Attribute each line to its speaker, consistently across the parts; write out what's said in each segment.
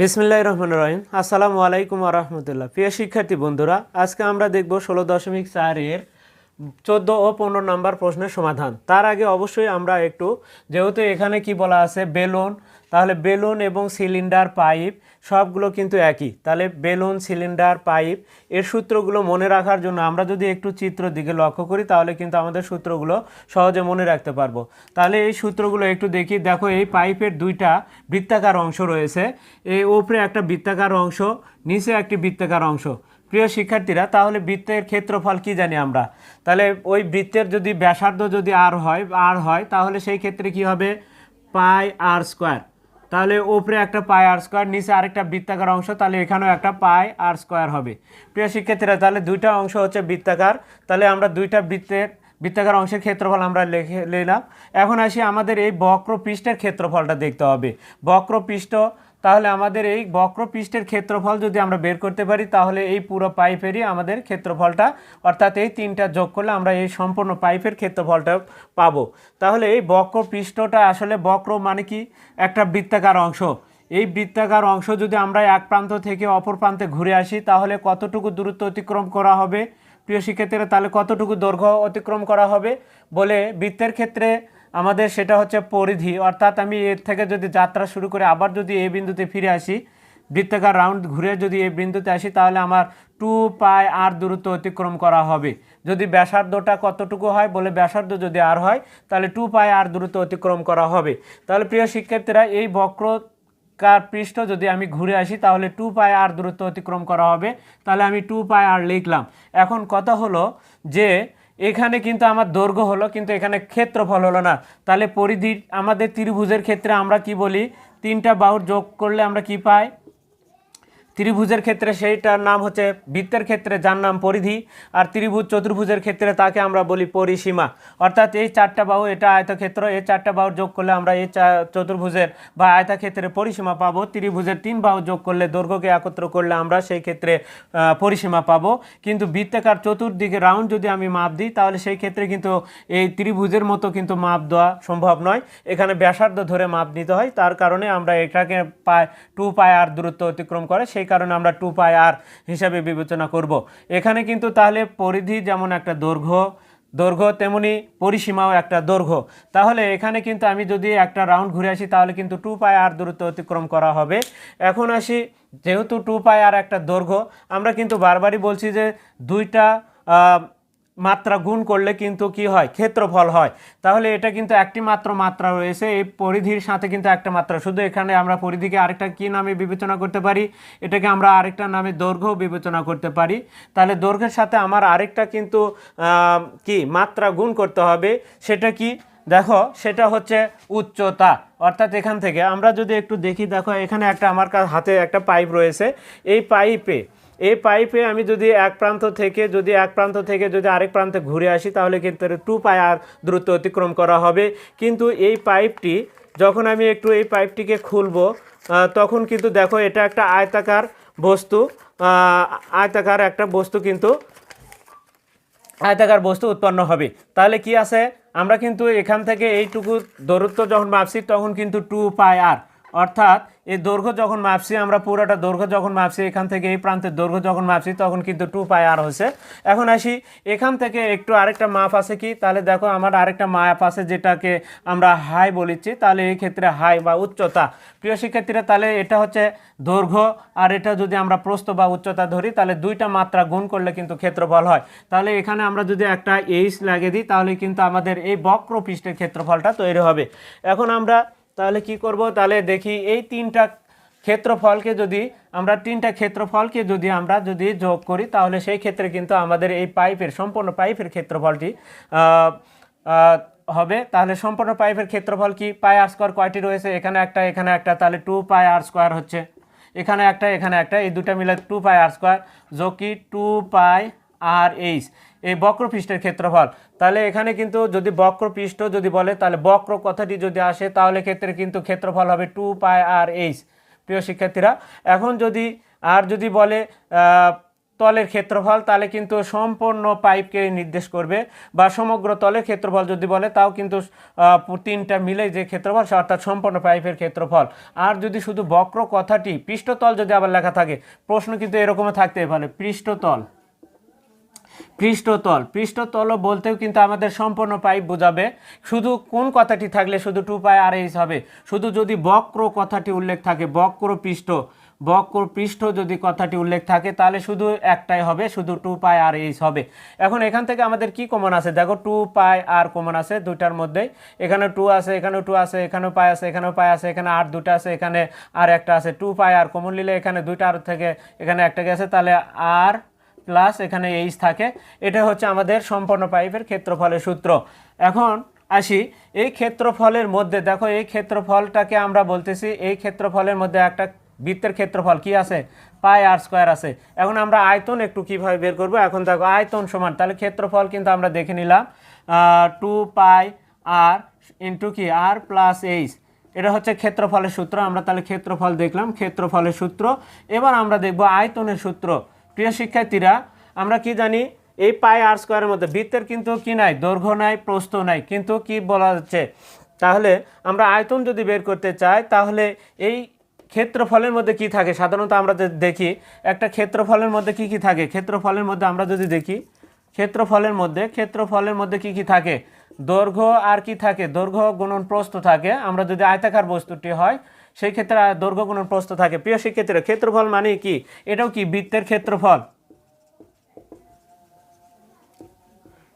Speaker 1: বিসমিল্লাহ রহমান রহিম। আসসালামু আলাইকুম আরহামদুল্লাহ প্রিয় শিক্ষার্থী বন্ধুরা, আজকে আমরা দেখব ষোলো দশমিক চারের চোদ্দ ও পনেরো নম্বর প্রশ্নের সমাধান। তার আগে অবশ্যই আমরা একটু, যেহেতু এখানে কি বলা আছে, বেলুন তাহলে বেলুন এবং সিলিন্ডার, পাইপ, সবগুলো কিন্তু একই। তাহলে বেলুন, সিলিন্ডার, পাইপ, এর সূত্রগুলো মনে রাখার জন্য আমরা যদি একটু চিত্র দিকে লক্ষ্য করি, তাহলে কিন্তু আমাদের সূত্রগুলো সহজে মনে রাখতে পারব। তাহলে এই সূত্রগুলো একটু দেখি। দেখো, এই পাইপের দুইটা বৃত্তাকার অংশ রয়েছে। এই উপরে একটা বৃত্তাকার অংশ, নিচে একটি বৃত্তাকার অংশ। প্রিয় শিক্ষার্থীরা, তাহলে বৃত্তের ক্ষেত্রফল কি জানি আমরা? তাহলে ওই বৃত্তের যদি ব্যাসার্ধ যদি আর হয় আর হয়, তাহলে সেই ক্ষেত্রে কি হবে? Pi r square. তাহলে ওপরে একটা পাই আর স্কোয়ার নিচে আরেকটা বৃত্তাকার অংশ, তাহলে এখানেও একটা পাই আর স্কোয়ার হবে। প্রিয় শিক্ষার্থীরা, তাহলে দুইটা অংশ হচ্ছে বৃত্তাকার। তাহলে আমরা দুইটা বৃত্তের, বৃত্তাকার অংশের ক্ষেত্রফল আমরা লিখে নিলাম এখন আসি আমাদের এই বক্র পৃষ্ঠের ক্ষেত্রফলটা দেখতে হবে। বক্র পৃষ্ঠ তাহলে আমাদের এই বক্র পৃষ্ঠের ক্ষেত্রফল যদি আমরা বের করতে পারি, তাহলে এই পুরো পাইপেরই আমাদের ক্ষেত্রফলটা, অর্থাৎ এই তিনটা যোগ করলে আমরা এই সম্পূর্ণ পাইপের ক্ষেত্রফলটা পাবো। তাহলে এই বক্র পৃষ্ঠটা আসলে বক্র মানে কি? একটা বৃত্তাকার অংশ। এই বৃত্তাকার অংশ যদি আমরা এক প্রান্ত থেকে অপর প্রান্তে ঘুরে আসি, তাহলে কতটুকু দূরত্ব অতিক্রম করা হবে? প্রিয় শিক্ষার্থীরা, তাহলে কতটুকু দৈর্ঘ্য অতিক্রম করা হবে? বলে বৃত্তের ক্ষেত্রে আমাদের সেটা হচ্ছে পরিধি। অর্থাৎ আমি এর থেকে যদি যাত্রা শুরু করে আবার যদি এই বিন্দুতে ফিরে আসি, বৃত্তাকার রাউন্ড ঘুরে যদি এই বিন্দুতে আসি, তাহলে আমার টু পাই আর দূরত্ব অতিক্রম করা হবে। যদি ব্যাসার্ধটা কতটুকু হয় বলে ব্যাসার্ধ যদি আর হয়, তাহলে টু পাই আর দূরত্ব অতিক্রম করা হবে। তাহলে প্রিয় শিক্ষার্থীরা, এই বক্র কার পৃষ্ঠ যদি আমি ঘুরে আসি, তাহলে টু পাই আর দূরত্ব অতিক্রম করা হবে। তাহলে আমি টু পাই আর লিখলাম। এখন কথা হলো যে এখানে কিন্তু আমার দৈর্ঘ্য হলো, কিন্তু এখানে ক্ষেত্রফল হলো না। তাহলে পরিধির আমাদের ত্রিভুজের ক্ষেত্রে আমরা কি বলি? তিনটা বাহুর যোগ করলে আমরা কি পাই? ত্রিভুজের ক্ষেত্রে সেইটার নাম হচ্ছে বৃত্তের ক্ষেত্রে যার নাম পরিধি, আর ত্রিভুজ চতুর্ভুজের ক্ষেত্রে তাকে আমরা বলি পরিসীমা। অর্থাৎ এই চারটা বাহু এটা আয়তক্ষেত্র, এই চারটা বাহু যোগ করলে আমরা এই চতুর্ভুজের বা আয়তক্ষেত্রে পরিসীমা পাবো। ত্রিভুজের তিন বাহু যোগ করলে দৈর্ঘ্যকে একত্র করলে আমরা সেই ক্ষেত্রে পরিসীমা পাবো। কিন্তু বৃত্তাকার চতুর্দিকে রাউন্ড যদি আমি মাপ দিই, তাহলে সেই ক্ষেত্রে কিন্তু এই ত্রিভুজের মতো কিন্তু মাপ দেওয়া সম্ভব নয়। এখানে ব্যাসার্ধ ধরে মাপ নিতে হয়, তার কারণে আমরা এটাকে পায় টু পায় আর দূরত্ব অতিক্রম করে, সেই কারণে আমরা টু পাই আর হিসাবে বিবেচনা করব। এখানে কিন্তু তাহলে পরিধি যেমন একটা দৈর্ঘ্য দৈর্ঘ্য তেমনি পরিসীমাও একটা দৈর্ঘ্য। তাহলে এখানে কিন্তু আমি যদি একটা রাউন্ড ঘুরে আসি, তাহলে কিন্তু টু পাই আর দূরত্ব অতিক্রম করা হবে। এখন আসি, যেহেতু টু পাই আর একটা দৈর্ঘ্য, আমরা কিন্তু বারবারই বলছি যে দুইটা মাত্রা গুণ করলে কিন্তু কি হয়? ক্ষেত্রফল হয়। তাহলে এটা কিন্তু একটি মাত্র মাত্রা রয়েছে। এই পরিধির সাথে কিন্তু একটা মাত্রা। শুধু এখানে আমরা পরিধিকে আরেকটা কি নামে বিবেচনা করতে পারি? এটাকে আমরা আরেকটা নামে দৈর্ঘ্য বিবেচনা করতে পারি। তাহলে দৈর্ঘ্যের সাথে আমার আরেকটা কিন্তু কি মাত্রা গুণ করতে হবে। সেটা কি? দেখো, সেটা হচ্ছে উচ্চতা। অর্থাৎ এখান থেকে আমরা যদি একটু দেখি, দেখো এখানে একটা আমার হাতে একটা পাইপ রয়েছে। এই পাইপে এই পাইপে আমি যদি এক প্রান্ত থেকে, যদি এক প্রান্ত থেকে যদি আরেক প্রান্তে ঘুরে আসি, তাহলে কিন্তু টু পাই আর দূরত্ব অতিক্রম করা হবে। কিন্তু এই পাইপটি, যখন আমি একটু এই পাইপটিকে খুলবো তখন কিন্তু দেখো এটা একটা আয়তাকার বস্তু আয়তাকার একটা বস্তু কিন্তু, আয়তাকার বস্তু উৎপন্ন হবে। তাহলে কি আছে? আমরা কিন্তু এখান থেকে এইটুকু দূরত্ব যখন মাপছি, তখন কিন্তু টু পাই আর। অর্থাৎ এই দৈর্ঘ্য যখন মাপছি, আমরা পুরোটা দৈর্ঘ্য যখন মাপছি, এখান থেকে এই প্রান্তের দৈর্ঘ্য যখন মাপছি, তখন কিন্তু টু পাই আর হয়েছে। এখন আসি, এখান থেকে একটু আরেকটা মাপ আছে কি? তাহলে দেখো আমার আরেকটা মাপ আছে যেটাকে আমরা হাই বলেছি তাহলে এই ক্ষেত্রে হাই বা উচ্চতা। প্রিয় শিক্ষার্থীরা, তাহলে এটা হচ্ছে দৈর্ঘ্য। আর এটা যদি আমরা প্রস্থ বা উচ্চতা ধরি, তাহলে দুইটা মাত্রা গুণ করলে কিন্তু ক্ষেত্রফল হয়। তাহলে এখানে আমরা যদি একটা এইচ লাগিয়ে দিই, তাহলে কিন্তু আমাদের এই বক্র পৃষ্ঠের ক্ষেত্রফলটা তৈরি হবে। এখন আমরা তাহলে কি করব? তাহলে দেখি এই তিনটা ক্ষেত্রফলকে যদি আমরা, তিনটা ক্ষেত্রফলকে যদি আমরা যদি যোগ করি, তাহলে সেই ক্ষেত্রে কিন্তু আমাদের এই পাইপের, সম্পূর্ণ পাইপের ক্ষেত্রফলটি হবে। তাহলে সম্পূর্ণ পাইপের ক্ষেত্রফল কি? পাই আর স্কোয়ার কয়টি রয়েছে? এখানে একটা এখানে একটা, তাহলে টু পাই আর স্কোয়ার হচ্ছে। এখানে একটা এখানে একটা, এই দুটা মিলে টু পাই আর স্কোয়ার যোগ কি? টু পাই আর এইচ এই বক্রপৃষ্ঠের ক্ষেত্রফল। তাহলে এখানে কিন্তু যদি বক্রপৃষ্ঠ যদি বলে, তাহলে বক্র কথাটি যদি আসে, তাহলে ক্ষেত্রে কিন্তু ক্ষেত্রফল হবে টু পাই আর এইচ। প্রিয় শিক্ষার্থীরা, এখন যদি আর যদি বলে তলের ক্ষেত্রফল, তাহলে কিন্তু সম্পূর্ণ পাইপকে নির্দেশ করবে বা সমগ্র তলের ক্ষেত্রফল যদি বলে, তাও কিন্তু তিনটা মিলে যে ক্ষেত্রফল অর্থাৎ সম্পূর্ণ পাইপের ক্ষেত্রফল। আর যদি শুধু বক্র কথাটি, পৃষ্ঠতল যদি আবার লেখা থাকে, প্রশ্ন কিন্তু এরকমও থাকতে পারে, পৃষ্ঠতল। পৃষ্ঠতল। পৃষ্ঠতল বলতেও কিন্তু আমাদের সম্পূর্ণ পাইপ বোঝাবে। শুধু কোন কথাটি থাকলে শুধু টু পাই আর এইচ হবে? শুধু যদি বক্র কথাটি উল্লেখ থাকে, বক্র পৃষ্ঠ বক্র পৃষ্ঠ যদি কথাটি উল্লেখ থাকে, তাহলে শুধু একটাই হবে, শুধু টু পাই আর এইচ হবে। এখন এখান থেকে আমাদের কি কমন আছে? দেখো টু পাই আর কমন আছে দুইটার মধ্যেই। এখানে টু আছে এখানেও টু আছে এখানেও পাই আছে এখানেও পাই আছে, এখানে আর দুটা আছে, এখানে আর একটা আছে। টু পাই আর কমন নিলে এখানে দুইটা আর থেকে এখানে একটা গেছে, তাহলে আর প্লাস এখানে এইচ থাকে। এটা হচ্ছে আমাদের সম্পূর্ণ পাইপের ক্ষেত্রফলের সূত্র। এখন আসি, এই ক্ষেত্রফলের মধ্যে, দেখো এই ক্ষেত্রফলটাকে আমরা বলতেছি, এই ক্ষেত্রফলের মধ্যে একটা বৃত্তের ক্ষেত্রফল কি আছে? পাই আর স্কোয়ার আছে। এখন আমরা আয়তন একটু কীভাবে বের করব? এখন দেখো, আয়তন সমান, তাহলে ক্ষেত্রফল কিন্তু আমরা দেখে নিলাম টু পাই আর ইন্টু কি? আর প্লাস এইচ এটা হচ্ছে ক্ষেত্রফলের সূত্র, আমরা তাহলে ক্ষেত্রফল দেখলাম, ক্ষেত্রফলের সূত্র। এবার আমরা দেখব আয়তনের সূত্র। প্রিয় শিক্ষার্থীরা, আমরা কি জানি, এই পাই আর স্কোয়ারের মধ্যে বৃত্তের কিন্তু কি নাই, দৈর্ঘ্য নাই, প্রস্থ নাই, কিন্তু কি বলা হচ্ছে তাহলে আমরা আয়তন যদি বের করতে চাই, তাহলে এই ক্ষেত্রফলের মধ্যে কি থাকে? সাধারণত আমরা যদি দেখি, একটা ক্ষেত্রফলের মধ্যে কি কি থাকে? ক্ষেত্রফলের মধ্যে আমরা যদি দেখি, ক্ষেত্রফলের মধ্যে ক্ষেত্রফলের মধ্যে কি কি থাকে? দৈর্ঘ্য আর কি থাকে? দৈর্ঘ্য গুণন প্রস্থ থাকে। আমরা যদি আয়তাকার বস্তুটি হয় সেই ক্ষেত্রে দৈর্ঘ্য গুণন প্রস্থ থাকে। প্রিয় শিক্ষার্থীরা, ক্ষেত্রফল মানে কি? এটাও কি বৃত্তের ক্ষেত্রফল?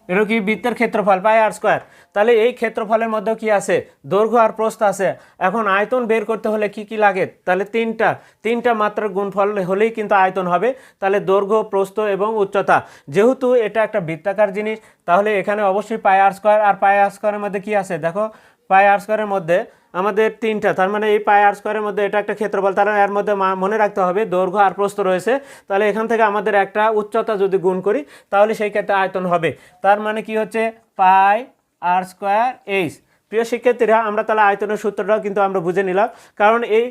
Speaker 1: এটা কি বৃত্তের ক্ষেত্রফল? Pi r square. তাহলে এই ক্ষেত্রফলের মধ্যে কি আছে? দৈর্ঘ্য আর প্রস্থ আছে। এখন আয়তন বের করতে হলে কি কি লাগে? তাহলে তিনটা। তিনটা মাত্রার গুণফল হলেই কিন্তু আয়তন হবে। তাহলে দৈর্ঘ্য, প্রস্থ এবং উচ্চতা। যেহেতু এটা একটা বৃত্তাকার জিনিস, তাহলে এখানে অবশ্যই পাই আর স্কোয়ার। আর পাই আর স্কোয়ারের মধ্যে কি আছে? দেখো, পাই আর স্কোয়ারের মধ্যে আমাদের তিনটা, তার মানে এই পাই আর স্কোয়ারের মধ্যে এটা একটা ক্ষেত্রফল তার এর মধ্যে মনে রাখতে হবে দৈর্ঘ্য আর প্রস্থ রয়েছে, তাহলে এখান থেকে আমাদের একটা উচ্চতা যদি গুণ করি, তাহলে সেই ক্ষেত্রে আয়তন হবে, তার মানে কি হচ্ছে? পাই আর স্কোয়ার এইচ প্রিয় শিক্ষার্থীরা, আমরা তাহলে আয়তনের সূত্রটাও কিন্তু আমরা বুঝে নিলাম। কারণ এই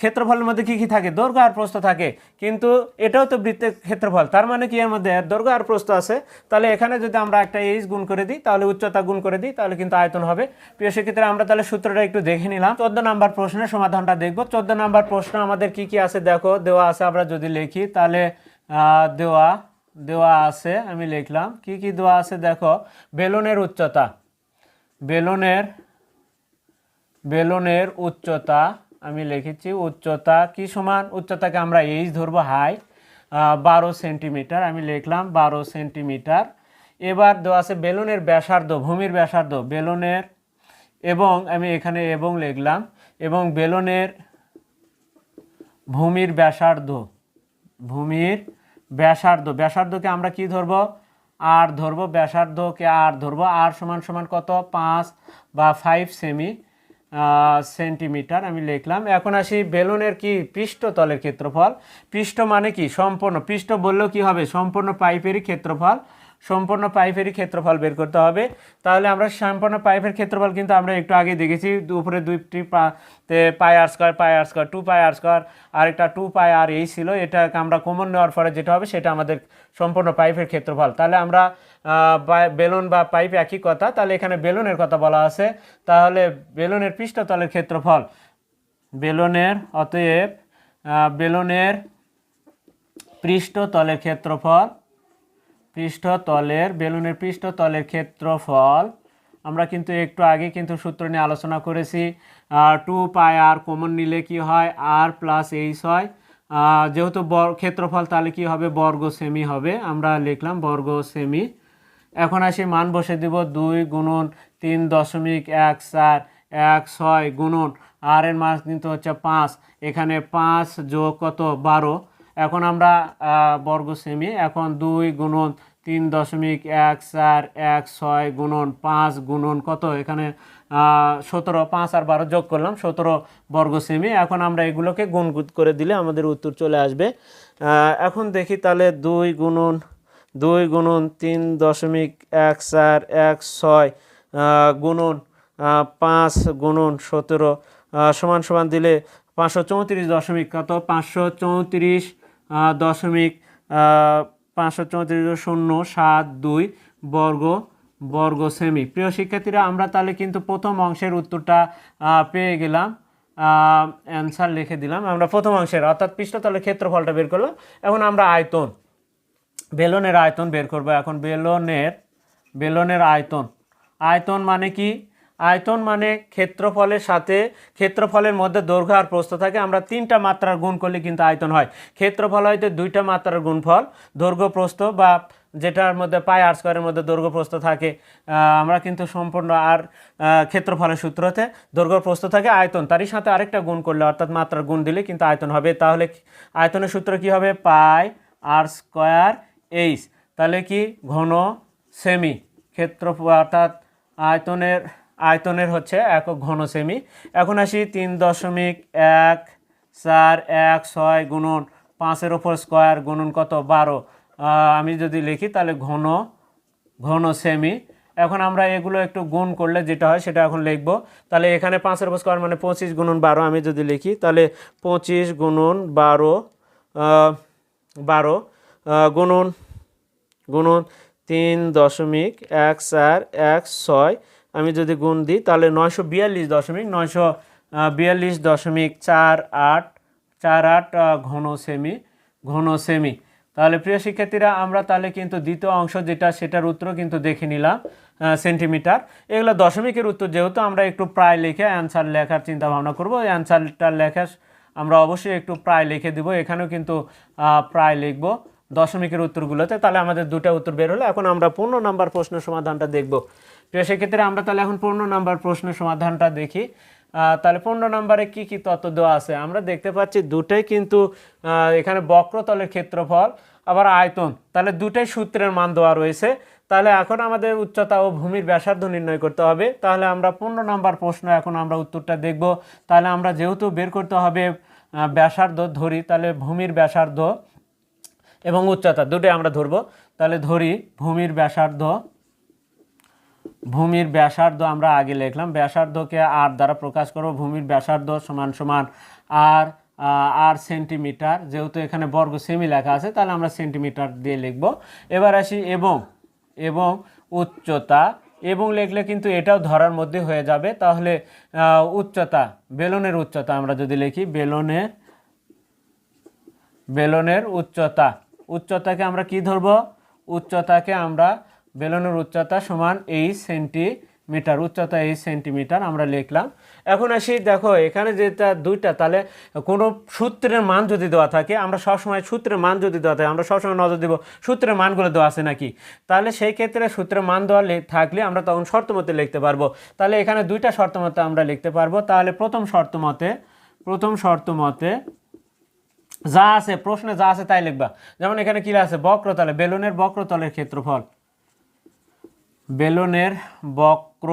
Speaker 1: ক্ষেত্রফলের মধ্যে কি কি থাকে? দৈর্ঘ্য আর প্রস্থ থাকে। কিন্তু এটাও তো বৃত্তের ক্ষেত্রফল। তার মানে কি এর মধ্যে? দৈর্ঘ্য আর প্রস্থ আছে। তাহলে এখানে যদি আমরা একটা এইচ গুণ করে দিই, তাহলে উচ্চতা গুণ করে দিই, তাহলে কিন্তু আয়তন হবে। প্রিয় শিক্ষার্থীরা, আমরা তাহলে সূত্রটা একটু দেখে নিলাম। চোদ্দ নাম্বার প্রশ্নের সমাধানটা দেখব। চোদ্দ নাম্বার প্রশ্ন আমাদের কি কি আছে? দেখো, দেওয়া আছে আমরা যদি লিখি, তাহলে দেওয়া দেওয়া আছে, আমি লিখলাম। কি কি দেওয়া আছে? দেখো, বেলুনের উচ্চতা। বেলুনের বেলুনের উচ্চতা, আমি লিখেছি উচ্চতা কি সমান? উচ্চতাকে আমরা এইচ ধরবো হাই বারো সেন্টিমিটার আমি লিখলাম বারো সেন্টিমিটার এবার দেওয়া আছে বেলুনের ব্যাসার্ধ, ভূমির ব্যাসার্ধ, বেলুনের এবং আমি এখানে এবং লিখলাম, এবং বেলুনের ভূমির ব্যাসার্ধ ভূমির ব্যাসার্ধ, ব্যাসার্ধকে আমরা কি ধরবো? আর ধরবো ব্যাসার্ধকে আর ধরবো, আর সমান সমান কত? পাঁচ বা ফাইভ সেমি সেন্টিমিটার আমি লিখলাম। এখন আসি বেলুনের কি? পৃষ্ঠতলের ক্ষেত্রফল। পৃষ্ঠ মানে কি? সম্পূর্ণ। পৃষ্ঠ বললেও কি হবে? সম্পূর্ণ পাইপেরই ক্ষেত্রফল। সম্পূর্ণ পাইপেরই ক্ষেত্রফল বের করতে হবে। তাহলে আমরা সম্পূর্ণ পাইপের ক্ষেত্রফল কিন্তু আমরা একটু আগে দেখেছি উপরে দুইটি pi r square, pi r square, two pi r square, আরেকটা টু পাই আর এই ছিল। এটাকে আমরা কমন নেওয়ার পরে যেটা হবে সেটা আমাদের সম্পূর্ণ পাইপের ক্ষেত্রফল। তাহলে আমরা বেলুন বা পাইপ একই কথা। তাহলে এখানে বেলুনের কথা বলা আছে। তাহলে বেলুনের পৃষ্ঠতলের ক্ষেত্রফল। বেলুনের, অতএব বেলুনের পৃষ্ঠতলের ক্ষেত্রফল পৃষ্ঠতলের, বেলুনের পৃষ্ঠতলের ক্ষেত্রফল। আমরা কিন্তু একটু আগে কিন্তু সূত্র নিয়ে আলোচনা করেছি টু পাই আর কমন নিলে কি হয়? আর প্লাস এইচ হয়। যেহেতু বর ক্ষেত্রফল তাহলে কি হবে? বর্গ সেমি হবে। আমরা লিখলাম বর্গ সেমি। এখন আসি মান বসে দিব দুই গুণন তিন দশমিক এক চার এক ছয় গুণন। আর এর মান কিন্তু হচ্ছে পাঁচ। এখানে পাঁচ যোগ কত? বারো। এখন আমরা বর্গ সেমি এখন দুই গুণন তিন দশমিক এক চার এক ছয় গুণন পাঁচ গুণন কত? এখানে সতেরো, পাঁচ আর বারো যোগ করলাম, সতেরো বর্গ সেমি এখন আমরা এগুলোকে গুণ গুণ করে দিলে আমাদের উত্তর চলে আসবে। এখন দেখি তাহলে দুই গুণন দুই গুণন তিন দশমিক এক চার এক ছয় গুণন পাঁচ গুণন সতেরো সমান সমান দিলে পাঁচশো চৌত্রিশ দশমিক কত? পাঁচশো চৌত্রিশ দশমিক পাঁচশো চৌত্রিশ শূন্য সাত দুই বর্গ বর্গ সেমি। প্রিয় শিক্ষার্থীরা, আমরা তাহলে কিন্তু প্রথম অংশের উত্তরটা পেয়ে গেলাম। অ্যান্সার লিখে দিলাম। আমরা প্রথম অংশের, অর্থাৎ পৃষ্ঠতলের ক্ষেত্রফলটা বের করলাম। এখন আমরা আয়তন, বেলনের আয়তন বের করব। এখন বেলনের বেলনের আয়তন। আয়তন মানে কি? আয়তন মানে ক্ষেত্রফলের সাথে ক্ষেত্রফলের মধ্যে দৈর্ঘ্য আর প্রস্থ থাকে। আমরা তিনটা মাত্রার গুণ করলে কিন্তু আয়তন হয়। ক্ষেত্রফল হয়তো দুইটা মাত্রার গুণফল, দৈর্ঘ্য, প্রস্থ বা যেটার মধ্যে পাই আর স্কোয়ারের মধ্যে দৈর্ঘ্য, প্রস্থ থাকে। আমরা কিন্তু সম্পূর্ণ আর ক্ষেত্রফলের সূত্রতে দৈর্ঘ্য, প্রস্থ থাকে, আয়তন। তারই সাথে আরেকটা গুণ করলে, অর্থাৎ মাত্রার গুণ দিলে কিন্তু আয়তন হবে। তাহলে আয়তনের সূত্র কি হবে? পাই আর স্কোয়ার এইচ তাহলে কি? ঘন সেমি ক্ষেত্র অর্থাৎ আয়তনের আয়তনের হচ্ছে একক ঘন সেমি এখন আসি তিন দশমিক এক চার এক ছয় গুণন পাঁচের ওপর স্কোয়ার গুণন কত বারো? আমি যদি লিখি তাহলে ঘন ঘন সেমি এখন আমরা এগুলো একটু গুণ করলে যেটা হয় সেটা এখন লিখব। তাহলে এখানে পাঁচের উপর স্কোয়ার মানে পঁচিশ গুণন বারো, আমি যদি লিখি তাহলে পঁচিশ গুণন বারো বারো গুণন গুণন তিন দশমিক এক চার এক ছয় আমি যদি গুণ দিই, তাহলে নয়শো বিয়াল্লিশ দশমিক, নয়শো বিয়াল্লিশ দশমিক চার আট চার আট ঘন সেমি ঘন সেমি তাহলে প্রিয় শিক্ষার্থীরা, আমরা তাহলে কিন্তু দ্বিতীয় অংশ যেটা, সেটার উত্তর কিন্তু দেখে নিলাম সেন্টিমিটার এগুলো দশমিকের উত্তর যেহেতু, আমরা একটু প্রায় লিখে অ্যান্সার লেখার চিন্তা ভাবনা করব। অ্যান্সারটা লেখা আমরা অবশ্যই একটু প্রায় লিখে দিব, এখানেও কিন্তু প্রায় লিখব দশমিকের উত্তরগুলোতে। তাহলে আমাদের দুটো উত্তর বের হলো। এখন আমরা পনেরো নাম্বার প্রশ্নের সমাধানটা দেখব। প্রিয় সেক্ষেত্রে আমরা তাহলে এখন পনেরো নাম্বার প্রশ্নের সমাধানটা দেখি। তাহলে পনেরো নম্বরে কি কি তত্ত্ব দেওয়া আছে? আমরা দেখতে পাচ্ছি দুটোই কিন্তু এখানে বক্রতলের ক্ষেত্রফল, আবার আয়তন। তাহলে দুটোই সূত্রের মান দেওয়া রয়েছে। তাহলে এখন আমাদের উচ্চতা ও ভূমির ব্যাসার্ধ নির্ণয় করতে হবে। তাহলে আমরা পনেরো নম্বর প্রশ্ন এখন আমরা উত্তরটা দেখব। তাহলে আমরা যেহেতু বের করতে হবে ব্যাসার্ধ ধরি, তাহলে ভূমির ব্যাসার্ধ এবং উচ্চতা, দুটোই আমরা ধরবো। তাহলে ধরি ভূমির ব্যাসার্ধ ভূমির ব্যাসার্ধ আমরা আগে লিখলাম, ব্যাসার্ধকে আর দ্বারা প্রকাশ করব, ভূমির ব্যাসার্ধ সমান সমান আর আর সেন্টিমিটার যেহেতু এখানে বর্গ সেমি লেখা আছে, তাহলে আমরা সেন্টিমিটার দিয়ে লিখব। এবার আসি এবং এবং উচ্চতা, এবং লিখলে কিন্তু এটাও ধরার মধ্যে হয়ে যাবে। তাহলে উচ্চতা, বেলনের উচ্চতা আমরা যদি লিখি, বেলনের বেলনের উচ্চতা, উচ্চতাকে আমরা কি ধরব? উচ্চতাকে আমরা বেলনের উচ্চতা সমান এইচ সেন্টিমিটার, উচ্চতা এইচ সেন্টিমিটার আমরা লিখলাম। এখন আসি, দেখো, এখানে যেটা দুইটা, তাহলে কোনো সূত্রের মান যদি দেওয়া থাকে, আমরা সবসময় সূত্রের মান যদি দেওয়া থাকে, আমরা সবসময় নজর দেবো, সূত্রের মানগুলো দেওয়া আছে নাকি? তাহলে সেই ক্ষেত্রে সূত্রের মান দেওয়া থাকলে আমরা তখন শর্ত মতে লিখতে পারব। তাহলে এখানে দুইটা শর্ত মতে আমরা লিখতে পারব। তাহলে প্রথম শর্ত মতে, প্রথম শর্ত মতে যা আছে, প্রশ্নে যা আছে তাই লিখবা। যেমন এখানে কি আছে, বক্রতলে, বেলুনের বক্রতলের ক্ষেত্রফল। বেলুনের বক্র,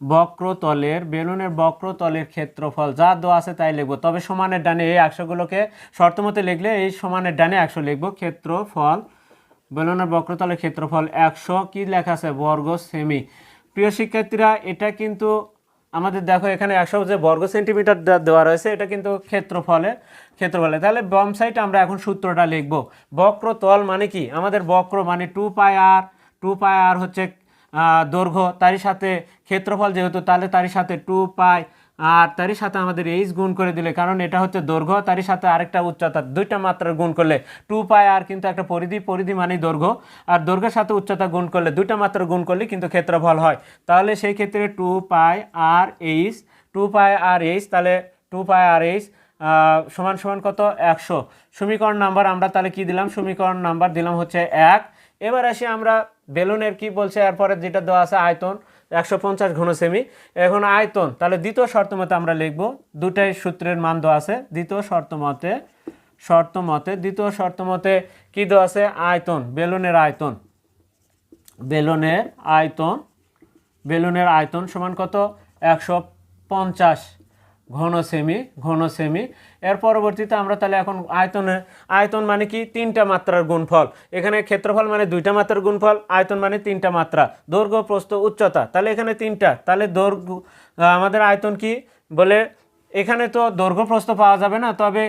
Speaker 1: বক্রতলের, বেলুনের বক্রতলের ক্ষেত্রফল যা দেওয়া আছে তাই লিখব। তবে সমানের ডানে এই একশোগুলোকে শর্তমতে লিখলে এই সমানের ডানে একশো লিখব, ক্ষেত্রফল, বেলুনের বক্রতলের ক্ষেত্রফল একশো, কি লেখা আছে? বর্গ, সেমি। প্রিয় শিক্ষার্থীরা, এটা কিন্তু আমাদের দেখো এখানে একশো যে বর্গ সেন্টিমিটার দেওয়া রয়েছে, এটা কিন্তু ক্ষেত্রফলে ক্ষেত্রফলে। তাহলে বম সাইড আমরা এখন সূত্রটা লিখব। বক্র তল মানে কি? আমাদের বক্র মানে two pi r two pi আর হচ্ছে দৈর্ঘ্য। তারই সাথে ক্ষেত্রফল যেহেতু, তাহলে তারই সাথে টু পাই আর তারই সাথে আমাদের এইচ গুণ করে দিলে, কারণ এটা হচ্ছে দৈর্ঘ্য, তারই সাথে আরেকটা উচ্চতা, দুইটা মাত্রার গুণ করলে টু পাই আর কিন্তু একটা পরিধি পরিধি মানেই দৈর্ঘ্য। আর দৈর্ঘ্যের সাথে উচ্চতা গুণ করলে দুইটা মাত্রা গুণ করলে কিন্তু ক্ষেত্রফল হয়। তাহলে সেই ক্ষেত্রে টু পায় আর এইচ টু পায় আর এইচ তাহলে টু পায় আর এইচ সমান সমান কত? একশো। সমীকরণ নাম্বার আমরা তাহলে কি দিলাম? সমীকরণ নাম্বার দিলাম হচ্ছে এক। এবার আসি আমরা বেলুনের কি বলছে? এরপরে যেটা দেওয়া আছে আয়তন। একশো পঞ্চাশ ঘন সেমি এখন আয়তন, তাহলে দ্বিতীয় শর্ত মতে আমরা লিখব, দুটাই সূত্রের মান দেওয়া আছে, দ্বিতীয় শর্ত মতে শর্ত মতে, দ্বিতীয় শর্ত মতে কী দেওয়া আছে? আয়তন, বেলুনের আয়তন। বেলুনের আয়তন বেলুনের আয়তন সমান কত? একশো পঞ্চাশ। ঘন সেমি ঘন সেমি। এর পরবর্তীতে আমরা তাহলে এখন আয়তনের আয়তন মানে কি? তিনটা মাত্রার গুণফল। এখানে ক্ষেত্রফল মানে দুইটা মাত্রার গুণফল, আয়তন মানে তিনটা মাত্রা। দৈর্ঘ্য, প্রস্থ, উচ্চতা। তাহলে এখানে তিনটা। তাহলে দৈর্ঘ্য আমাদের আয়তন কি? বলে এখানে তো দৈর্ঘ্য, প্রস্থ পাওয়া যাবে না। তবে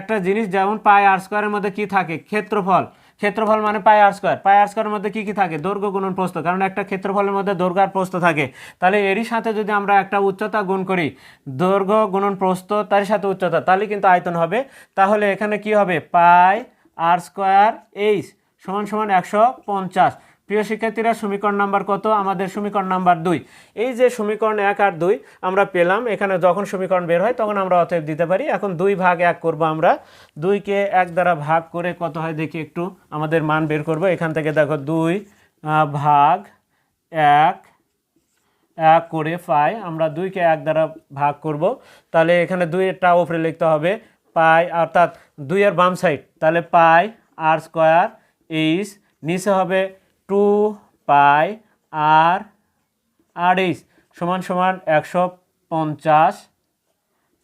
Speaker 1: একটা জিনিস যেমন পাই আর স্কোয়ারের মধ্যে কি থাকে? ক্ষেত্রফল। ক্ষেত্রফল মানে পাই আর স্কোয়ার পাই আর স্কোয়ারের মধ্যে কী কী থাকে? দৈর্ঘ্য গুণন প্রস্থ। কারণ একটা ক্ষেত্রফলের মধ্যে দৈর্ঘ্য আর প্রস্থ থাকে। তাহলে এরই সাথে যদি আমরা একটা উচ্চতা গুণ করি, দৈর্ঘ্য গুণন প্রস্থ তার সাথে উচ্চতা তাহলে কিন্তু আয়তন হবে। তাহলে এখানে কি হবে? পাই আর স্কোয়ার এইচ সমান সমান একশো পঞ্চাশ। প্রিয় শিক্ষার্থীরা, সমীকরণ নাম্বার কত? আমাদের সমীকরণ নাম্বার দুই। এই যে সমীকরণ এক আর দুই আমরা পেলাম, এখানে যখন সমীকরণ বের হয় তখন আমরা অতএব দিতে পারি। এখন দুই ভাগ এক করব আমরা। দুইকে এক দ্বারা ভাগ করে কত হয় দেখি একটু। আমাদের মান বের করব। এখান থেকে দেখো দুই ভাগ এক এক করে পাই। আমরা দুইকে এক দ্বারা ভাগ করব। তাহলে এখানে দুইটা উপরে লিখতে হবে পাই, অর্থাৎ দুইয়ের বাম সাইড তাহলে পাই আর স্কোয়ার এইচ নিচে হবে টু পাই আর আর এইচ সমান সমান একশো পঞ্চাশ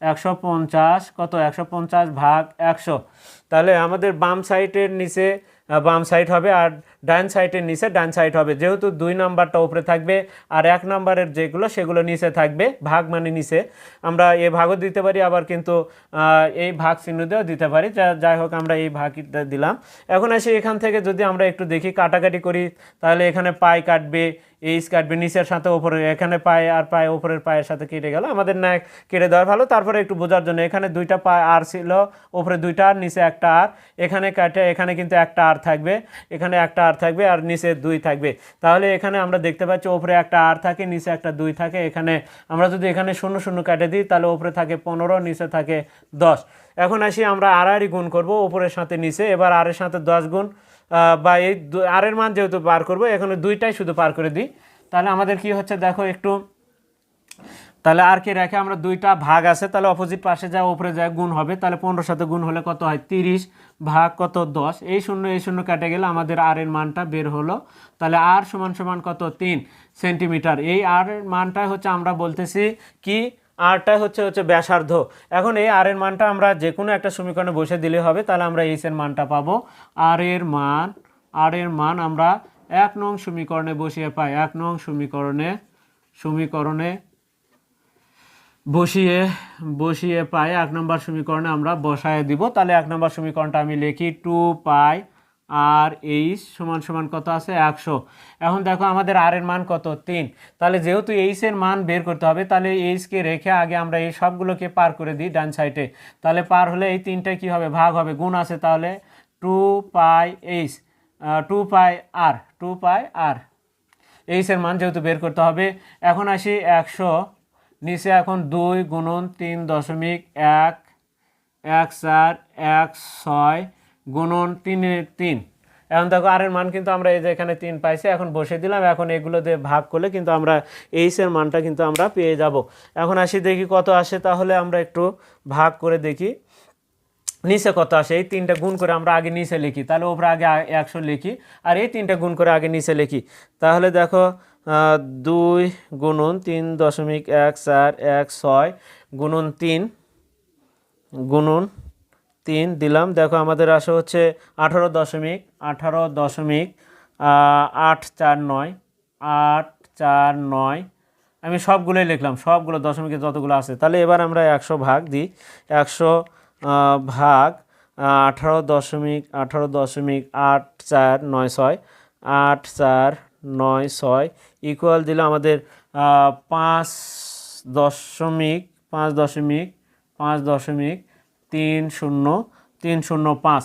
Speaker 1: একশো পঞ্চাশ, কত? একশো পঞ্চাশ ভাগ একশো। তাহলে আমাদের বাম সাইডের নিচে বাম সাইড হবে আর ডান সাইডের নিচে ডান সাইড হবে। যেহেতু দুই নাম্বারটা উপরে থাকবে আর এক নাম্বারের যেগুলো, সেগুলো নিচে থাকবে, ভাগ মানে নিচে। আমরা এ ভাগও দিতে পারি, আবার কিন্তু এই ভাগ চিহ্ন দিয়েও দিতে পারি। যা- যাই হোক, আমরা এই ভাগটা দিলাম। এখন আসি এখান থেকে যদি আমরা একটু দেখি, কাটাকাটি করি, তাহলে এখানে পাই কাটবে এইচ কাটবে নিচের সাথে ওপরে, এখানে পায়ে আর পায়ে ওপরের পায়ের সাথে কেটে গেল। আমাদের না কেটে দেওয়ার ভালো। তারপরে একটু বোঝার জন্য, এখানে দুইটা পায়ে আর ছিল, ওপরে দুইটা আর, নিচে একটা আর। এখানে কাটে, এখানে কিন্তু একটা আর থাকবে। এখানে একটা আর থাকবে আর নিচে দুই থাকবে। তাহলে এখানে আমরা দেখতে পাচ্ছি ওপরে একটা আর থাকে, নিচে একটা দুই থাকে। এখানে আমরা যদি এখানে শূন্য শূন্য কাটে দিই, তাহলে ওপরে থাকে পনেরো, নিচে থাকে দশ। এখন আসি আমরা আড়াআড়ি গুণ করব, ওপরের সাথে নিচে, এবার আরের সাথে দশ গুণ। বা এই দু- আরের মান যেহেতু পার করব, এখানে দুইটাই শুধু পার করে দিই। তাহলে আমাদের কি হচ্ছে, দেখো একটু, তাহলে আর কে রেখে আমরা দুইটা ভাগ আছে, তাহলে অপোজিট পাশে যা, উপরে যায় গুণ হবে, তাহলে পনেরোর সাথে গুণ হলে কত হয়? তিরিশ ভাগ কত? দশ। এই শূন্য এই শূন্য কেটে গেলে আমাদের আর এর মানটা বের হলো। তাহলে আর সমান সমান কত? তিন সেন্টিমিটার। এই আর এর মানটা হচ্ছে আমরা বলতেছি কি? আরটা হচ্ছে হচ্ছে ব্যাসার্ধ। এখন এই আর এর মানটা আমরা যে কোনো একটা সমীকরণে বসে দিলে হবে, তাহলে আমরা এইচ এর মানটা পাবো। আর এর মান আর এর মান আমরা এক নং সমীকরণে বসিয়ে পাই, এক নং সমীকরণে সমীকরণে বসিয়ে বসিয়ে পাই, এক নম্বর সমীকরণে আমরা বসায় দিব। তাহলে এক নম্বর সমীকরণটা আমি লিখি টু পাই আর এইচ সমান সমান কত আছে? একশো। এখন দেখো আমাদের আর এর মান কত? তিন। তাহলে যেহেতু এইচ এর মান বের করতে হবে, তাহলে এইচকে রেখে আগে আমরা এই সবগুলোকে পার করে দিই ডান সাইডে। তাহলে পার হলে এই তিনটা কি হবে? ভাগ হবে। গুণ আছে তাহলে two pi H two pi r two pi r H এর মান যেহেতু বের করতে হবে, এখন আসি একশো। নিচে এখন দুই গুণন তিন দশমিক এক এক চার, এক ছয়। গুণন তিনের তিন। এখন দেখো আর এর মান কিন্তু আমরা এই যে এখানে তিন পাইছি, এখন বসে দিলাম, এখন এগুলো দিয়ে ভাগ করলে কিন্তু আমরা এইচ এর মানটা কিন্তু আমরা পেয়ে যাব। এখন আসি দেখি কত আসে, তাহলে আমরা একটু ভাগ করে দেখি। নিচে কত আসে? এই তিনটা গুণ করে আমরা আগে নিচে লিখি, তাহলে ওপরে আগে একশো লিখি, আর এই তিনটা গুণ করে আগে নিচে লিখি। তাহলে দেখো দুই গুণন তিন দশমিক এক চার এক ছয় গুণন তিন, গুণন তিন দিলাম। দেখো আমাদের আসে হচ্ছে আঠারো দশমিক আঠারো দশমিক আট চার নয়, আট চার নয়। আমি সবগুলোই লিখলাম, সবগুলো দশমিকে যতগুলো আছে। তাহলে এবার আমরা একশো ভাগ দিই। একশো ভাগ আঠারো দশমিক আঠারো দশমিক, আট চার নয় ছয়, আট চার নয় ছয় ইকুয়াল দিলে আমাদের পাঁচ দশমিক পাঁচ দশমিক পাঁচ দশমিক তিন শূন্য তিন শূন্য পাঁচ।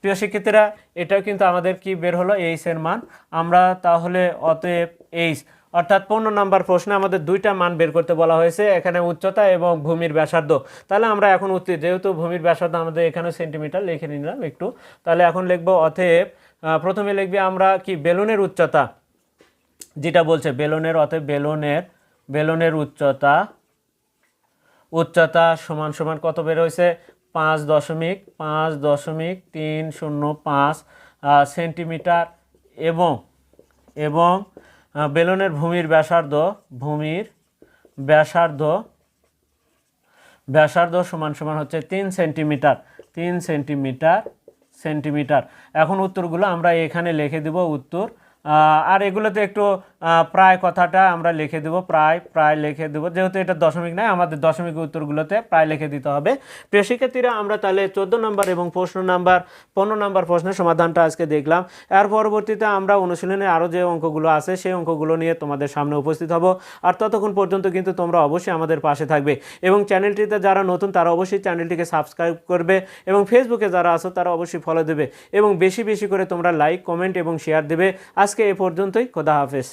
Speaker 1: প্রিয় শিক্ষার্থীরা, এটাও কিন্তু আমাদের কি বের হলো? এইচ এর মান। আমরা তাহলে অতএব এইচ অর্থাৎ পনেরো নাম্বার প্রশ্নে আমাদের দুইটা মান বের করতে বলা হয়েছে, এখানে উচ্চতা এবং ভূমির ব্যাসার্ধ। তাহলে আমরা এখন উত্তর যেহেতু ভূমির ব্যাসার্ধ আমাদের এখানে সেন্টিমিটার লিখে নিলাম একটু। তাহলে এখন লিখব অতএব প্রথমে লিখবি আমরা কি বেলুনের উচ্চতা, যেটা বলছে বেলুনের, অতএব বেলুনের বেলুনের উচ্চতা উচ্চতা সমান সমান কত বের হয়েছে? পাঁচ দশমিক পাঁচ দশমিক তিন শূন্য পাঁচ সেন্টিমিটার এবং এবং বেলুনের ভূমির ব্যাসার্ধ ভূমির ব্যাসার্ধ ব্যাসার্ধ সমান সমান হচ্ছে তিন সেন্টিমিটার তিন সেন্টিমিটার সেন্টিমিটার। এখন উত্তরগুলো আমরা এখানে লিখে দিব, উত্তর। আর এগুলোতে একটু প্রায় কথাটা আমরা লিখে দেব, প্রায় প্রায় লিখে দেব। যেহেতু এটা দশমিক নয়, আমাদের দশমিক উত্তরগুলোতে প্রায় লিখে দিতে হবে। প্রিয় আমরা তাহলে চোদ্দ নম্বর এবং প্রশ্ন নাম্বার, পনেরো নম্বর প্রশ্নের সমাধানটা আজকে দেখলাম। এর পরবর্তীতে আমরা অনুশীলনের আরও যে অঙ্কগুলো আছে, সেই অঙ্কগুলো নিয়ে তোমাদের সামনে উপস্থিত হব। আর ততক্ষণ পর্যন্ত কিন্তু তোমরা অবশ্যই আমাদের পাশে থাকবে। এবং চ্যানেলটিতে যারা নতুন, তারা অবশ্যই চ্যানেলটিকে সাবস্ক্রাইব করবে এবং ফেসবুকে যারা আছো, তারা অবশ্যই ফলো দেবে। এবং বেশি বেশি করে তোমরা লাইক কমেন্ট এবং শেয়ার দেবে। আজকে এ পর্যন্তই, খোদা হাফেজ।